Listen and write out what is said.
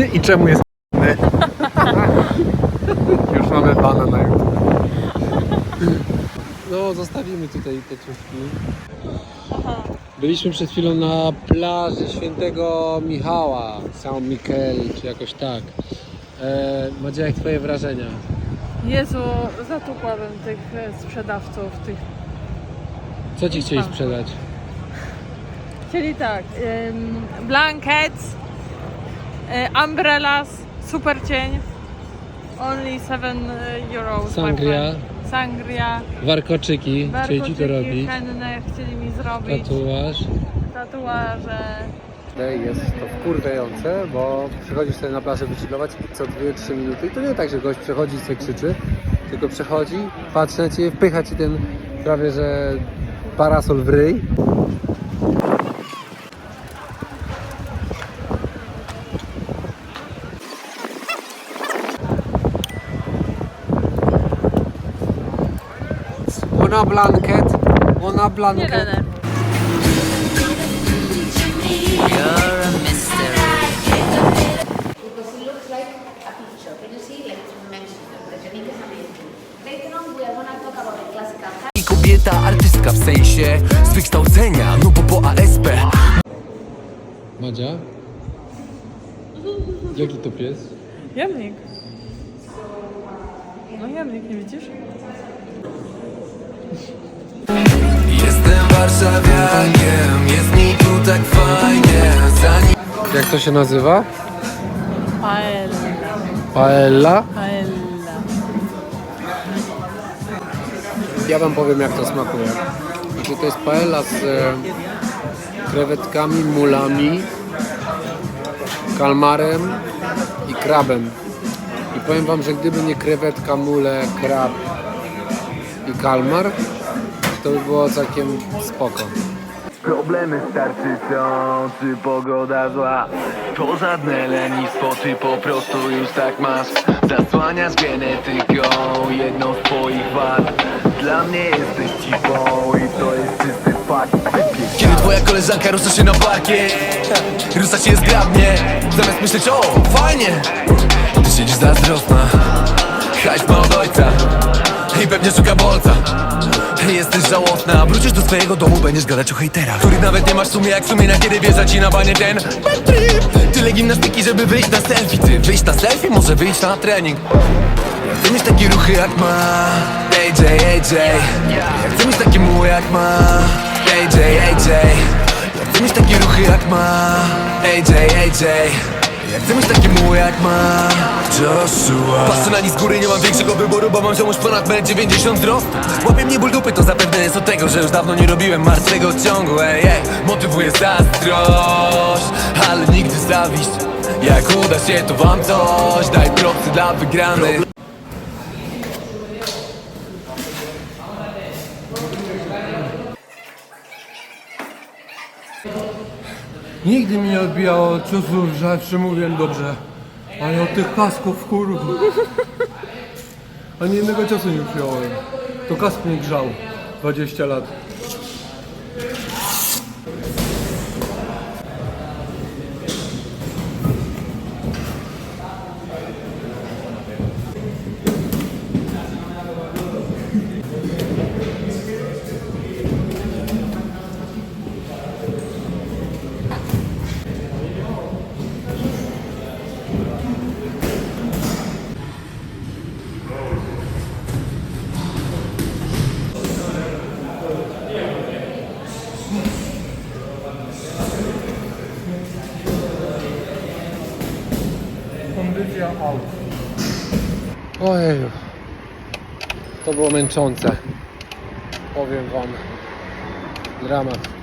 I czemu jest Już mamy bana na YouTube. No, zostawimy tutaj te ciuszki. Byliśmy przed chwilą na plaży świętego Michała, San Michael, czy jakoś tak. E, Madzia, jak twoje wrażenia? Jezu, zatukłabym tych e, sprzedawców, tych... Co ci chcieli sprzedać? Chcieli tak, ym, blankets, y, umbrellas, super cień, only 7 euros. Sangria. my friend. Sangria, Warkoczyki, chcieli ci to robić. henne chcieli mi zrobić, Tatuaż. tatuaże. Jest to wkurwiające, bo przychodzisz sobie na plażę wychillować i co 2-3 minuty i to nie tak, że gość przechodzi i sobie krzyczy, tylko przechodzi, patrzy na ciebie, wpycha ci ten prawie, że parasol w ryj. Ona blanket, ona blanket. denerwuj. You're a mystery. because it looks like a picture. Can you see? Like three-dimensional. The technique is amazing. Later on, we are going to talk about the classical I kobieta artystka w sensie z wykształcenia, no bo po ASP Madzia? Jaki to pies? Jamnik. No jamnik, nie widzisz? Jestem warszawiakiem, jest mi tu tak fajnie Zanim Jak to się nazywa? Paella. Paella? Paella. Ja wam powiem jak to smakuje. Znaczy to jest paella z e, krewetkami, mulami, kalmarem i krabem. I powiem wam, że gdyby nie krewetka, mule, krab i kalmar, to by było całkiem spoko. Problemy starczy są, czy pogoda zła. To żadne lenistwo, ty po prostu już tak masz. Zasłaniasz genetyką jedną z twoich wad. Dla mnie jesteś cipą i to jest czysty fakt. Kiedy twoja koleżanka rusza się na parkiet Rusza się zgrabnie Zamiast myśleć o fajnie. Ty siedzisz zazdrosna Hajs ma od ojca pewnie szuka bolca. Jesteś żałosna, wrócisz do swojego domu, będziesz gadać o hejterach. Których nawet nie masz w sumie jak sumienia, kiedy wjeżdża ci na banie ten bad trip Tyle gimnastyki, żeby wyjść na selfie. Ty wyjść na selfie, może wyjść na trening. Chcę mieć takie ruchy jak ma AJ, AJ Ja chcę mieć takie muły jak ma AJ, AJ Ja chcę mieć takie ruchy jak ma AJ, AJ ja chcę mieć takie muły jak ma Joshua. Patrzę na nic z góry, nie mam większego wyboru Bo mam ziomuś ponad 1,90 wzrostu. Łapie mnie ból dupy, to zapewne jest od tego Że już dawno nie robiłem martwego ciągu. Ej, ej, motywuje zazdrość Ale nigdy zawiść. Jak uda się to wam coś Daj propsy dla wygranych Nigdy mi nie odbijało ciosów, że zawsze mówiłem dobrze. Ale od tych kasków, kurwa. Ani jednego ciosu nie przyjąłem. To kask mnie grzał. 20 lat. Kondycja out. Ojeju. To było męczące. Powiem wam. Dramat.